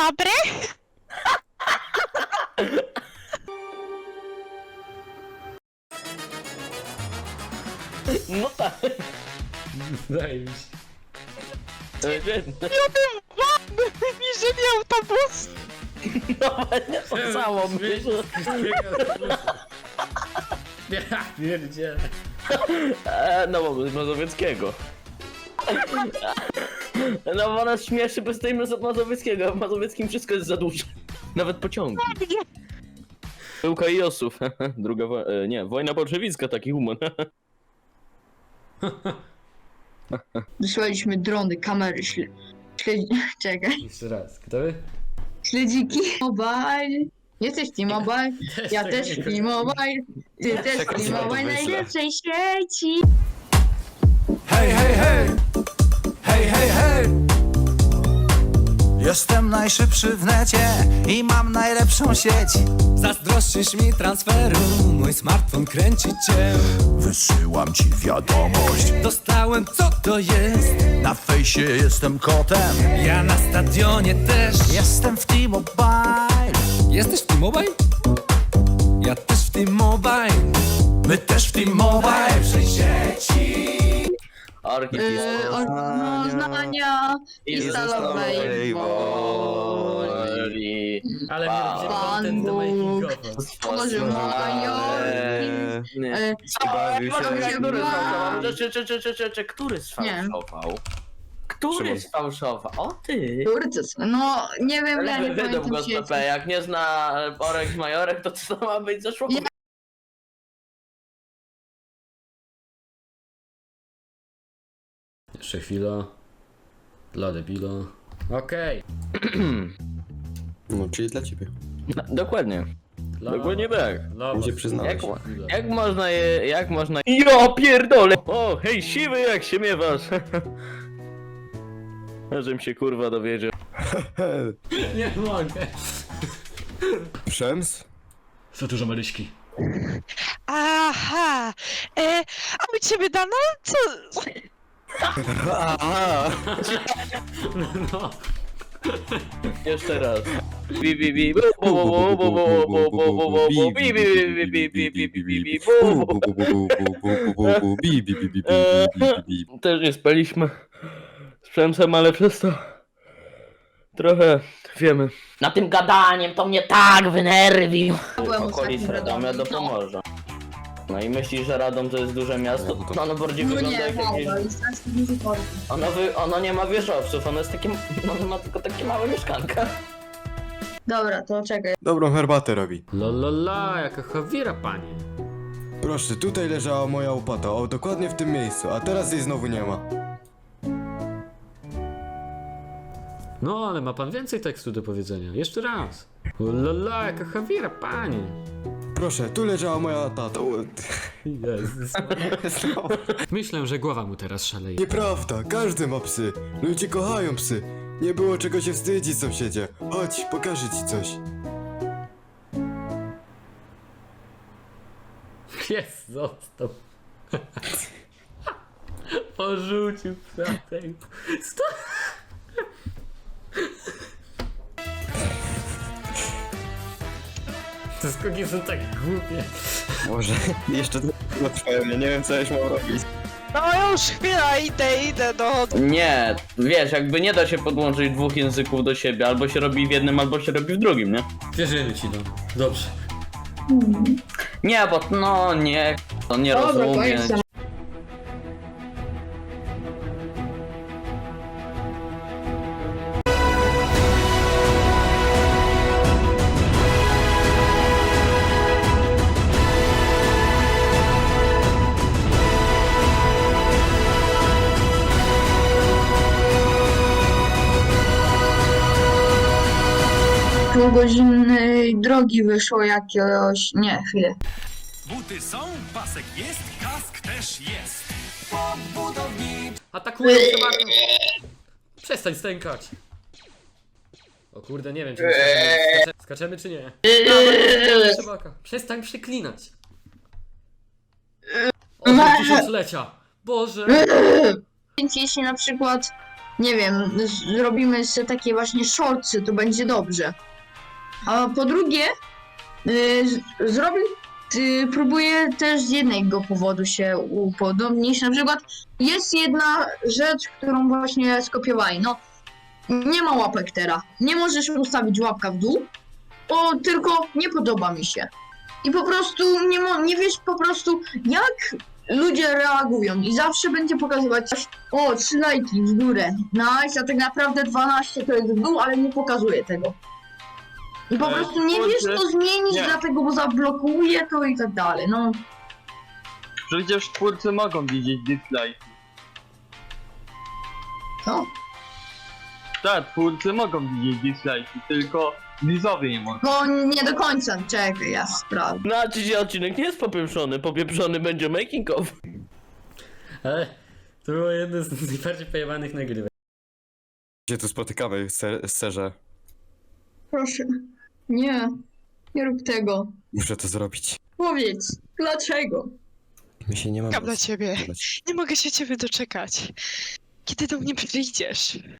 dobry. No tak. Zajebiście. To jest jedno. Mi żywi autobus. No właśnie, to samo myślę. Ja pierdzielę. E, no bo z Mazowieckiego. No bo nas śmieszy bez tej Mazo- Mazowieckiego. W Mazowieckim wszystko jest za dużo. Nawet pociągi. Pyłka i osów. Druga wo- e, nie, wojna bolszewicka, taki humor. Wysłaliśmy drony, kamery, śle... śledzi... Czekaj. Jeszcze raz. Gotowy? Śledziki. Mobile. Jesteś T-Mobile. Ja też nie T-Mobile. Ty też Czekaj, T-Mobile. Najlepszej sieci. Hej, hej! Hej, Jestem najszybszy w necie i mam najlepszą sieć. Zazdrościsz mi transferu, mój smartfon kręci cię Wysyłam ci wiadomość. Dostałem co to jest Na fejsie jestem kotem. Ja na stadionie też Jestem w T-Mobile. Jesteś w T-Mobile? Ja też w T-Mobile My też w T-Mobile. Architektura. Yy, Rozpoznania i stalowej woli. Ale Wow. mieliście Pan content do. E, Bawił się Który sfałszował? Czy, czy, czy, czy, czy, czy, który sfałszował? Który sfałszował? O ty! Kurde, no nie wiem, ja nie Wydał pamiętam go z sieci. PP, jak nie zna Orek Majorek, to co ma być za człowiek? Jeszcze chwila. Dla debila. Okej. No, czyli dla ciebie. No, Dokładnie. Dla- Dokładnie tak. Dla się was. przyznałeś. Jak, Chwila. jak można je, jak można... Ja pierdolę! O, hej siwy, jak się miewasz? Żebym się kurwa dowiedział. Nie mogę. Przems? Za dużo Maryśki. Aha. E, a my ciebie dano? Co? Aha! No. Jeszcze raz. Bi bi bi bu bu bu bu bu bu bu bu bu bu bi bi bi bi bi bi bi bi bi bu bu. Bi, bi, bi, bi, bi, bi, bi, bi. Też nie spaliśmy z Przemsem, ale przez to trochę wiemy. Na tym gadaniem to mnie tak wynerwił. Byłem Okolic ostatnim Radomia do. Pomorza. No i myślisz, że Radom to jest duże miasto? No ono bardziej No wygląda nie, jak jakieś... mało, jest. Ono, wy... ono nie ma wieżowców, ono jest takie... Ono ma tylko takie małe mieszkanka. Dobra, to czekaj. Dobrą herbatę robi. Lolala, jaka chawira pani. Proszę, tutaj leżała moja łopata, o dokładnie w tym miejscu, a teraz jej znowu nie ma. No, ale ma pan więcej tekstu do powiedzenia. Jeszcze raz. Lolala, jaka chawira pani. Proszę, tu leżała moja tata. Jezus. Myślę, że głowa mu teraz szaleje. Nieprawda, każdy ma psy. Ludzie kochają psy. Nie było czego się wstydzić, sąsiedzie. Chodź, pokażę ci coś. Jest, został. Porzucił. Stop. Te skoki są tak głupie. Może jeszcze to trwają, ja nie wiem co już mam robić. No już chwila, idę, idę do... Nie, wiesz, jakby nie da się podłączyć dwóch języków do siebie, albo się robi w jednym, albo się robi w drugim, nie? Wierzymy ci, no. Dobrze. Nie, bo no nie, to nie Dobra, rozumie. Powiedz Półgodzinnej drogi wyszło jakiegoś... Nie, chwilę. Buty są, pasek jest, kask też jest Atakuję chyba. Przestań stękać. O kurde, nie wiem, czy my skaczemy, skaczemy czy nie. Dawaj, Szybaka. Przestań przeklinać. O, tysiąclecia. Boże. Więc jeśli na przykład nie wiem, z- zrobimy sobie takie właśnie shortsy, to będzie dobrze. A po drugie, y, z- zrobię, y, próbuję też z jednego powodu się upodobnić. Na przykład jest jedna rzecz, którą właśnie skopiowali. No, nie ma łapek teraz. Nie możesz ustawić łapka w dół, o, tylko nie podoba mi się. I po prostu nie, mo- nie wiesz po prostu, jak ludzie reagują i zawsze będzie pokazywać o, 3 lajki w górę, nice, a tak naprawdę 12 to jest w dół, ale nie pokazuje tego. I po Ale prostu nie wiesz co zmienić, nie. dlatego bo zablokuje to i tak dalej, no. Przecież twórcy mogą widzieć dislike. Co? Tak, twórcy mogą widzieć dislike, tylko widzowie nie mogą. No nie do końca, czekaj, ja sprawdzę. No a dzisiaj odcinek nie jest popieprzony, popieprzony będzie making of. Ale to było jedno z najbardziej pojebanych nagrywek. Gdzie tu spotykamy, ser, serze? Proszę, nie, nie rób tego. Muszę to zrobić. Powiedz, dlaczego? My się nie mamy. Czekam na ciebie. Nie mogę się ciebie doczekać. Kiedy do mnie przyjdziesz?